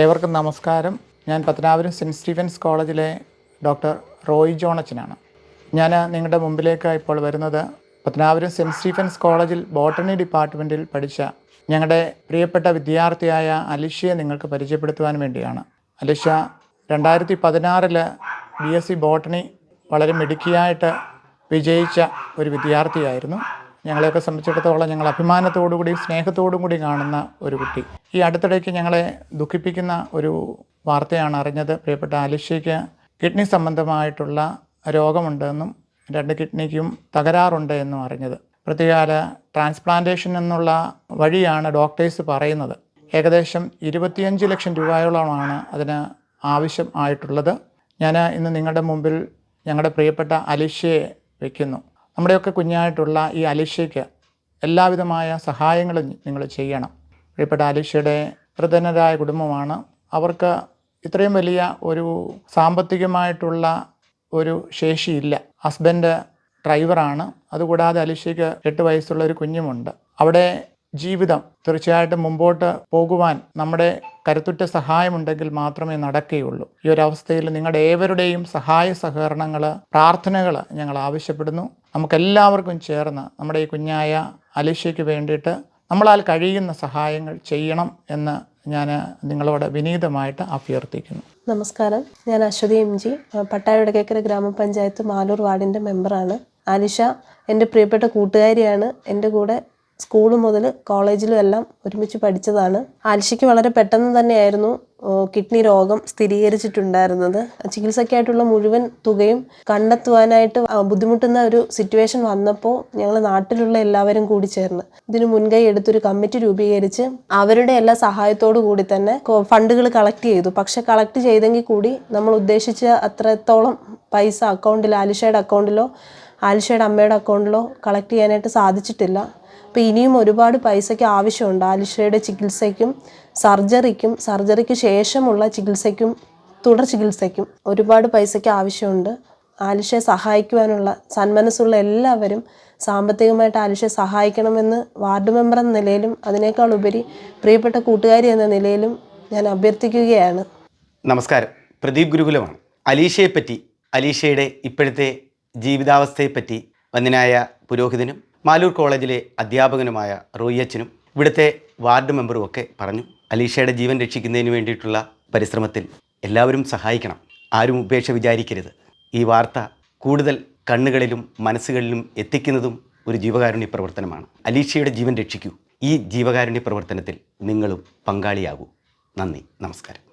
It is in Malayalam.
ഏവർക്കും നമസ്കാരം. ഞാൻ പത്തനാപുരം സെന്റ് സ്റ്റീഫൻസ് കോളേജിലെ ഡോക്ടർ റോയ് ജോണച്ചനാണ്. ഞാൻ നിങ്ങളുടെ മുമ്പിലേക്ക് ഇപ്പോൾ വരുന്നത് പത്തനാപുരം സെന്റ് സ്റ്റീഫൻസ് കോളേജിൽ ബോട്ടണി ഡിപ്പാർട്ട്മെന്റിൽ പഠിച്ച ഞങ്ങളുടെ പ്രിയപ്പെട്ട വിദ്യാർത്ഥിയായ അലിഷയെ നിങ്ങൾക്ക് പരിചയപ്പെടുത്തുവാൻ വേണ്ടിയാണ്. അലിഷ രണ്ടായിരത്തി പതിനാറിൽ ബി എസ് സി ബോട്ടണി വളരെ മിടുക്കിയായിട്ട് വിജയിച്ച ഒരു വിദ്യാർത്ഥിയായിരുന്നു. ഞങ്ങളെയൊക്കെ സംബന്ധിച്ചിടത്തോളം ഞങ്ങൾ അഭിമാനത്തോടു കൂടി സ്നേഹത്തോടും കൂടി കാണുന്ന ഒരു കുട്ടി. ഈ അടുത്തിടയ്ക്ക് ഞങ്ങളെ ദുഃഖിപ്പിക്കുന്ന ഒരു വാർത്തയാണ് അറിഞ്ഞത്. പ്രിയപ്പെട്ട അലിഷയ്ക്ക് കിഡ്നി സംബന്ധമായിട്ടുള്ള രോഗമുണ്ടെന്നും രണ്ട് കിഡ്നിക്കും തകരാറുണ്ട് എന്നും അറിഞ്ഞത്. പ്രത്യേകാല ട്രാൻസ്പ്ലാന്റേഷൻ എന്നുള്ള വഴിയാണ് ഡോക്ടേഴ്സ് പറയുന്നത്. ഏകദേശം ഇരുപത്തിയഞ്ച് ലക്ഷം രൂപയോളമാണ് അതിന് ആവശ്യം ആയിട്ടുള്ളത്. ഞാൻ ഇന്ന് നിങ്ങളുടെ മുമ്പിൽ ഞങ്ങളുടെ പ്രിയപ്പെട്ട അലിഷയെ വയ്ക്കുന്നു നമ്മുടെയൊക്കെ കുഞ്ഞായിട്ടുള്ള ഈ അലിഷയ്ക്ക് എല്ലാവിധമായ സഹായങ്ങളും നിങ്ങൾ ചെയ്യണം. പ്രിയപ്പെട്ട അലിഷയുടെ പ്രധനരായ കുടുംബമാണ്. അവർക്ക് ഇത്രയും വലിയ ഒരു സാമ്പത്തികമായിട്ടുള്ള ഒരു ശേഷിയില്ല. ഹസ്ബൻഡ് ഡ്രൈവറാണ്. അതുകൂടാതെ അലിഷയ്ക്ക് എട്ട് വയസ്സുള്ള ഒരു കുഞ്ഞുമുണ്ട്. അവിടെ ജീവിതം തീർച്ചയായിട്ടും മുമ്പോട്ട് പോകുവാൻ നമ്മുടെ കരുത്തുറ്റ സഹായമുണ്ടെങ്കിൽ മാത്രമേ നടക്കുകയുള്ളൂ. ഈ ഒരു അവസ്ഥയിൽ നിങ്ങളുടെ ഏവരുടെയും സഹായ സഹകരണങ്ങൾ പ്രാർത്ഥനകൾ ഞങ്ങൾ ആവശ്യപ്പെടുന്നു. നമുക്കെല്ലാവർക്കും ചേർന്ന് നമ്മുടെ ഈ കുഞ്ഞായ അലീഷയ്ക്ക് വേണ്ടിയിട്ട് നമ്മളാൽ കഴിയുന്ന സഹായങ്ങൾ ചെയ്യണം എന്ന് ഞാൻ നിങ്ങളോട് വിനീതമായിട്ട് അഭ്യർത്ഥിക്കുന്നു. നമസ്കാരം. ഞാൻ അശ്വതി എം ജി പട്ടായടക്കേക്കര ഗ്രാമപഞ്ചായത്ത് മാലൂർ വാർഡിന്റെ മെമ്പറാണ്. ആലിഷ എന്റെ പ്രിയപ്പെട്ട കൂട്ടുകാരിയാണ്. എന്റെ കൂടെ സ്കൂൾ മുതൽ കോളേജിലും എല്ലാം ഒരുമിച്ച് പഠിച്ചതാണ്. ആൽഷിക്ക് വളരെ പെട്ടെന്ന് തന്നെയായിരുന്നു കിഡ്നി രോഗം സ്ഥിരീകരിച്ചിട്ടുണ്ടായിരുന്നത്. ചികിത്സയ്ക്കായിട്ടുള്ള മുഴുവൻ തുകയും കണ്ടെത്തുവാനായിട്ട് ബുദ്ധിമുട്ടുന്ന ഒരു സിറ്റുവേഷൻ വന്നപ്പോൾ ഞങ്ങൾ നാട്ടിലുള്ള എല്ലാവരും കൂടി ചേർന്ന് ഇതിന് മുൻകൈ എടുത്തൊരു കമ്മിറ്റി രൂപീകരിച്ച് അവരുടെ എല്ലാ സഹായത്തോടു കൂടി തന്നെ ഫണ്ടുകൾ കളക്ട് ചെയ്തു. പക്ഷെ കളക്ട് ചെയ്തെങ്കിൽ കൂടി നമ്മൾ ഉദ്ദേശിച്ച അത്രത്തോളം പൈസ അക്കൗണ്ടിൽ ആലിഷയുടെ അക്കൗണ്ടിലോ ആലിഷയുടെ അമ്മയുടെ അക്കൗണ്ടിലോ കളക്ട് ചെയ്യാനായിട്ട് സാധിച്ചിട്ടില്ല. അപ്പോൾ ഇനിയും ഒരുപാട് പൈസയ്ക്ക് ആവശ്യമുണ്ട്. ആലിഷയുടെ ചികിത്സയ്ക്കും സർജറിക്കും സർജറിക്ക് ശേഷമുള്ള ചികിത്സയ്ക്കും തുടർ ചികിത്സയ്ക്കും ഒരുപാട് പൈസയ്ക്ക് ആവശ്യമുണ്ട്. ആലിഷയെ സഹായിക്കുവാനുള്ള സന്മനസ്സുള്ള എല്ലാവരും സാമ്പത്തികമായിട്ട് ആലിഷയെ സഹായിക്കണമെന്ന് വാർഡ് മെമ്പർ എന്ന നിലയിലും അതിനേക്കാൾ ഉപരി പ്രിയപ്പെട്ട കൂട്ടുകാരി എന്ന നിലയിലും ഞാൻ അഭ്യർത്ഥിക്കുകയാണ്. നമസ്കാരം. പ്രദീപ് ഗുരുകുലമാണ്. അലീഷയെപ്പറ്റി അലീഷയുടെ ഇപ്പോഴത്തെ ജീവിതാവസ്ഥയെപ്പറ്റി വന്നിനായ പുരോഹിതനും മാലൂർ കോളേജിലെ അധ്യാപകനുമായ റോയ്യച്ചനും ഇവിടുത്തെ വാർഡ് മെമ്പറും ഒക്കെ പറഞ്ഞു അലീഷയുടെ ജീവൻ രക്ഷിക്കുന്നതിന് വേണ്ടിയിട്ടുള്ള പരിശ്രമത്തിൽ എല്ലാവരും സഹായിക്കണം. ആരും ഉപേക്ഷ വിചാരിക്കരുത്. ഈ വാർത്ത കൂടുതൽ കണ്ണുകളിലും മനസ്സുകളിലും എത്തിക്കുന്നതും ഒരു ജീവകാരുണ്യ പ്രവർത്തനമാണ്. അലീഷയുടെ ജീവൻ രക്ഷിക്കൂ. ഈ ജീവകാരുണ്യ പ്രവർത്തനത്തിൽ നിങ്ങളും പങ്കാളിയാകൂ. നന്ദി. നമസ്കാരം.